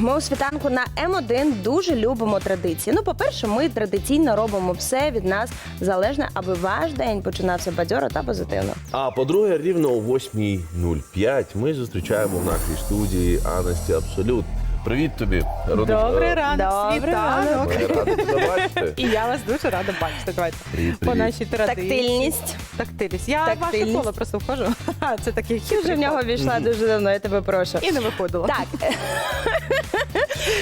Ми у світанку на М1 дуже любимо традиції. Ну, по-перше, ми традиційно робимо все від нас залежне, аби ваш день починався бадьоро та позитивно. А по-друге, рівно о 8.05 ми зустрічаємо в нашій студії Анасті Абсолют. Привіт тобі, Добрий е, ранок, Добрий світанок. Тебе бачити. І я вас дуже рада бачити. Давайте Привіт, по привіт. нашій традиції. Тактильність. Тактильність. Я в ваше Тактильність. коло просто вхожу. Це такий Ти вже в нього війшла дуже давно, я тебе прошу. І не виходила. Так.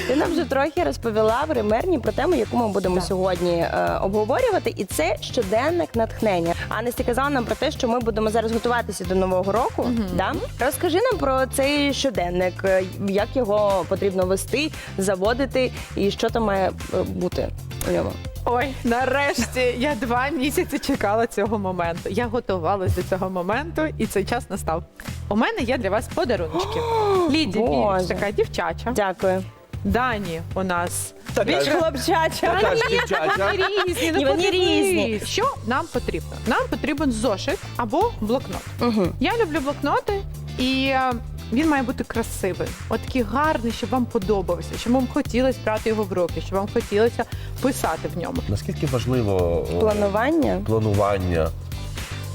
Ти нам вже трохи розповіла в ремерні про тему, яку ми будемо сьогодні е, обговорювати, і це щоденник натхнення. Анесті казала нам про те, що ми будемо зараз готуватися до нового року. Да? Розкажи нам про цей щоденник, е, як його потрібно вести, заводити, і що там має е, бути у ньому. Ой, нарешті я два місяці чекала цього моменту. Я готувалася до цього моменту, і цей час настав. У мене є для вас подаруночки. Ліді Боже. така дівчача. Дякую. Дані у нас Така Більш ж- хлопчача. така ж дівчача. Різні, Ні, ну вони різні. Що нам потрібно? Нам потрібен зошит або блокнот. Угу. Я люблю блокноти, і е, він має бути красивий, от такий гарний, щоб вам подобався, щоб вам хотілося брати його в руки, щоб вам хотілося писати в ньому. Наскільки важливо е, Планування. планування?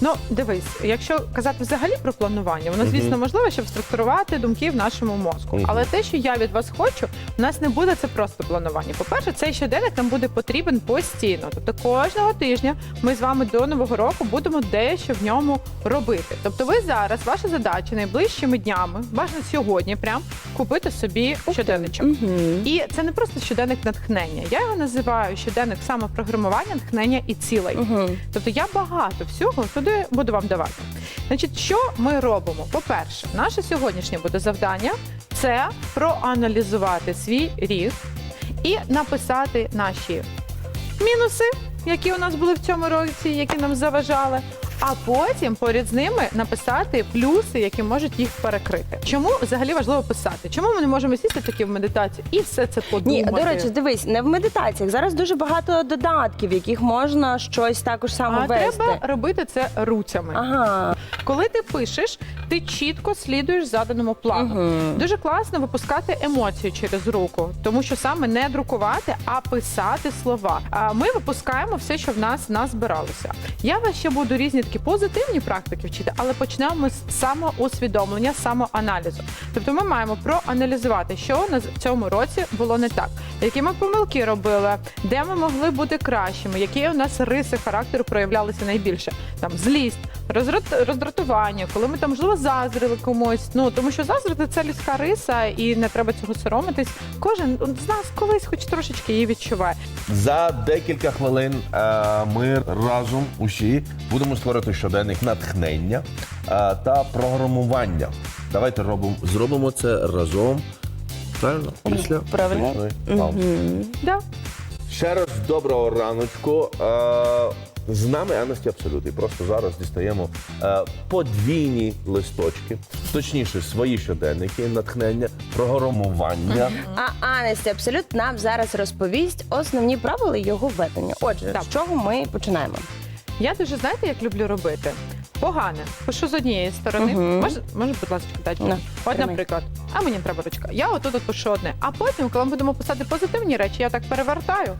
Ну, дивись, якщо казати взагалі про планування, воно звісно Мгм. можливо, щоб структурувати думки в нашому мозку. Мгм. Але те, що я від вас хочу, у нас не буде це просто планування. По-перше, цей щоденник нам буде потрібен постійно. Тобто кожного тижня ми з вами до нового року будемо дещо в ньому робити. Тобто, ви зараз ваша задача найближчими днями, бажано сьогодні, прям купити собі щоденничок. Угу. І це не просто щоденник натхнення. Я його називаю щоденник самопрограмування, натхнення і цілей. Угу. Тобто я багато всього туди буду вам давати. Значить, що ми робимо? По-перше, наше сьогоднішнє буде завдання це проаналізувати свій рік і написати наші мінуси, які у нас були в цьому році, які нам заважали. А потім поряд з ними написати плюси, які можуть їх перекрити. Чому взагалі важливо писати? Чому ми не можемо сісти таки в медитацію і все це подумати? Ні, до речі, дивись, не в медитаціях. Зараз дуже багато додатків, в яких можна щось також само а вести. треба робити це руцями. Ага. Коли ти пишеш, ти чітко слідуєш заданому плану. Мгм. Дуже класно випускати емоції через руку, тому що саме не друкувати, а писати слова. А ми випускаємо все, що в нас назбиралося. Я вас ще буду різні такі позитивні практики вчити, але почнемо з самоусвідомлення, самоаналізу. Тобто ми маємо проаналізувати, що в цьому році було не так, які ми помилки робили, де ми могли бути кращими, які у нас риси характеру проявлялися найбільше. Там злість, розрат- роздратування, коли ми там можливо заздрили комусь. Ну тому що заздрити це людська риса, і не треба цього соромитись. Кожен з нас колись, хоч трошечки її відчуває. За декілька хвилин е, ми разом усі будемо створити щоденник натхнення е, та програмування. Давайте робимо, зробимо це разом. Правильно? Після Правильно. Вау. Да. Ще раз доброго раночку. Е, з нами Анасті Абсолют. І просто зараз дістаємо е, подвійні листочки, точніше, свої щоденники, натхнення, програмування. А Анесті абсолютно нам зараз розповість основні правила його ведення. Отже, Так. з чого ми починаємо? Я дуже знаєте, як люблю робити. Погане. Пишу з однієї сторони. Мгм. Може, може, будь ласка, дайте. На. От, тримай. наприклад, а мені треба ручка. Я отут от пишу одне. А потім, коли ми будемо писати позитивні речі, я так перевертаю.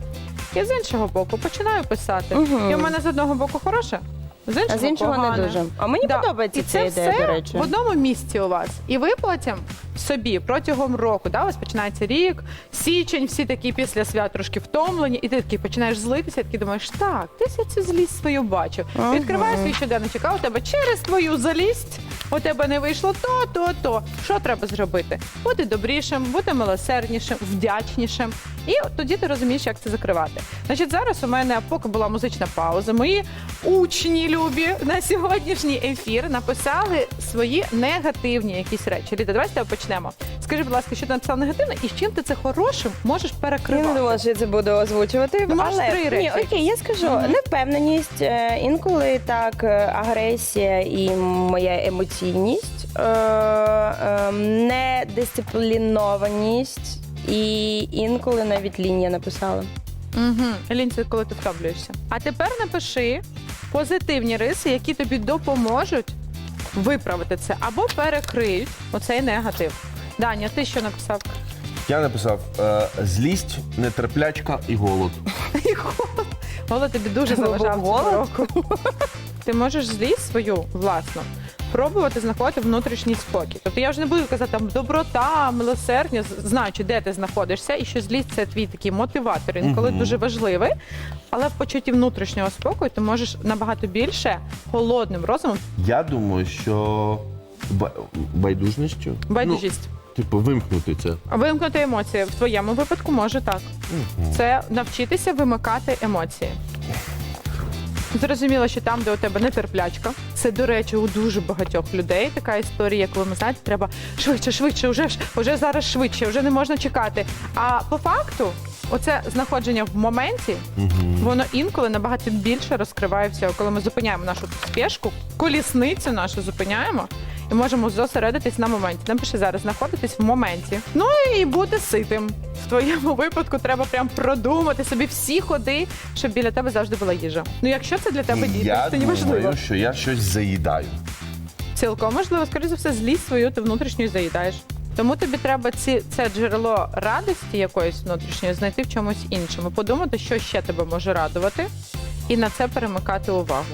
І з іншого боку починаю писати. Мгм. І в мене з одного боку хороше, з іншого, А з іншого погане. не дуже. А мені Да. подобається І ця це ідея, все до речі. в одному місці у вас. І ви потім собі протягом року, да, у вас починається рік, січень, всі такі після свят трошки втомлені, і ти такий починаєш злитися, такий думаєш, так, десь я цю злість свою бачив. Ага. Відкриваєш свій щоденничок, а у тебе через твою залість, у тебе не вийшло то, то, то. Що треба зробити? Бути добрішим, бути милосерднішим, вдячнішим. І тоді ти розумієш, як це закривати. Значить, зараз у мене, поки була музична пауза, мої учні любі на сьогоднішній ефір написали свої негативні якісь речі. Ліда, давай з тебе почнемо. Скажи, будь ласка, що ти написав негативне, і з чим ти це хорошим можеш Я не перекривати? думала, що я це буду озвучувати. Ну, можеш але три речі Ні, окей, я скажу. Мгм. Невпевненість, е, інколи так, е, агресія і моя емоційність, е, е, недисциплінованість і інколи навіть лінія написала. Угу. Лінь, це коли ти втомлюєшся. А тепер напиши позитивні риси, які тобі допоможуть виправити це або перекриють оцей негатив. Даня, ти що написав? Я написав е, злість, нетерплячка і голод. Голод тобі дуже заважав цього року. Ти можеш злість свою власну пробувати знаходити внутрішній спокій. Тобто я вже не буду казати там доброта, милосердя, знаючи, де ти знаходишся, і що злість це твій такий мотиватор, інколи Мгм. дуже важливий. Але в почутті внутрішнього спокою ти можеш набагато більше холодним розумом, Я думаю, що ба- байдужністю. байдужість. Ну, типу, вимкнути це. Вимкнути емоції в твоєму випадку може так. Це навчитися вимикати емоції. Зрозуміло, що там, де у тебе нетерплячка, це, до речі, у дуже багатьох людей така історія, коли ми знаєте, треба швидше, швидше, вже вже зараз швидше, вже не можна чекати. А по факту, оце знаходження в моменті, воно інколи набагато більше розкриває всього. Коли ми зупиняємо нашу спешку, колісницю нашу зупиняємо і можемо зосередитись на моменті. Напиши зараз знаходитись в моменті. Ну і бути ситим. В твоєму випадку треба прям продумати собі всі ходи, щоб біля тебе завжди була їжа. Ну якщо це для тебе діти, Я це не важливо. думаю, що я щось заїдаю. Цілком можливо, скоріше за все, злість свою ти внутрішньою заїдаєш. Тому тобі треба ці, це джерело радості якоїсь внутрішньої знайти в чомусь іншому, подумати, що ще тебе може радувати, і на це перемикати увагу.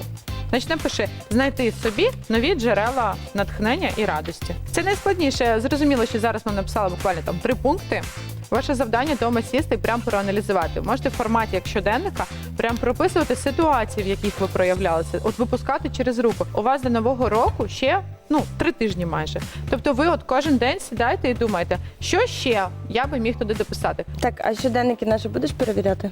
Значить, напиши знайти собі нові джерела натхнення і радості. Це найскладніше. Зрозуміло, що зараз ми написали буквально там три пункти. Ваше завдання вдома сісти і прям проаналізувати. Можете в форматі як щоденника прям прописувати ситуації, в яких ви проявлялися, от випускати через руку. У вас до нового року ще ну три тижні майже. Тобто, ви от кожен день сідаєте і думаєте, що ще я би міг туди дописати. Так, а щоденники наші будеш перевіряти?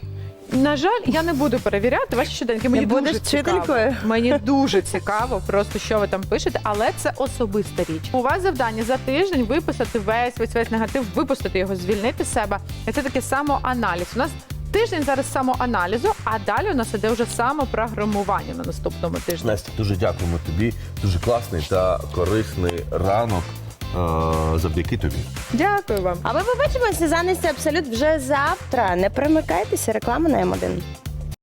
На жаль, я не буду перевіряти ваші щоденники. Мені Не будеш дуже цікаво. вчителькою? Мені дуже цікаво, просто що ви там пишете, але це особиста річ. У вас завдання за тиждень виписати весь весь весь негатив, випустити його, звільнити себе. І це таке самоаналіз. У нас тиждень зараз самоаналізу, а далі у нас іде вже самопрограмування на наступному тижні. Настя, дуже дякуємо тобі. Дуже класний та корисний ранок завдяки тобі. Дякую вам. А ми побачимося за Абсолют вже завтра. Не примикайтеся, реклама на М1.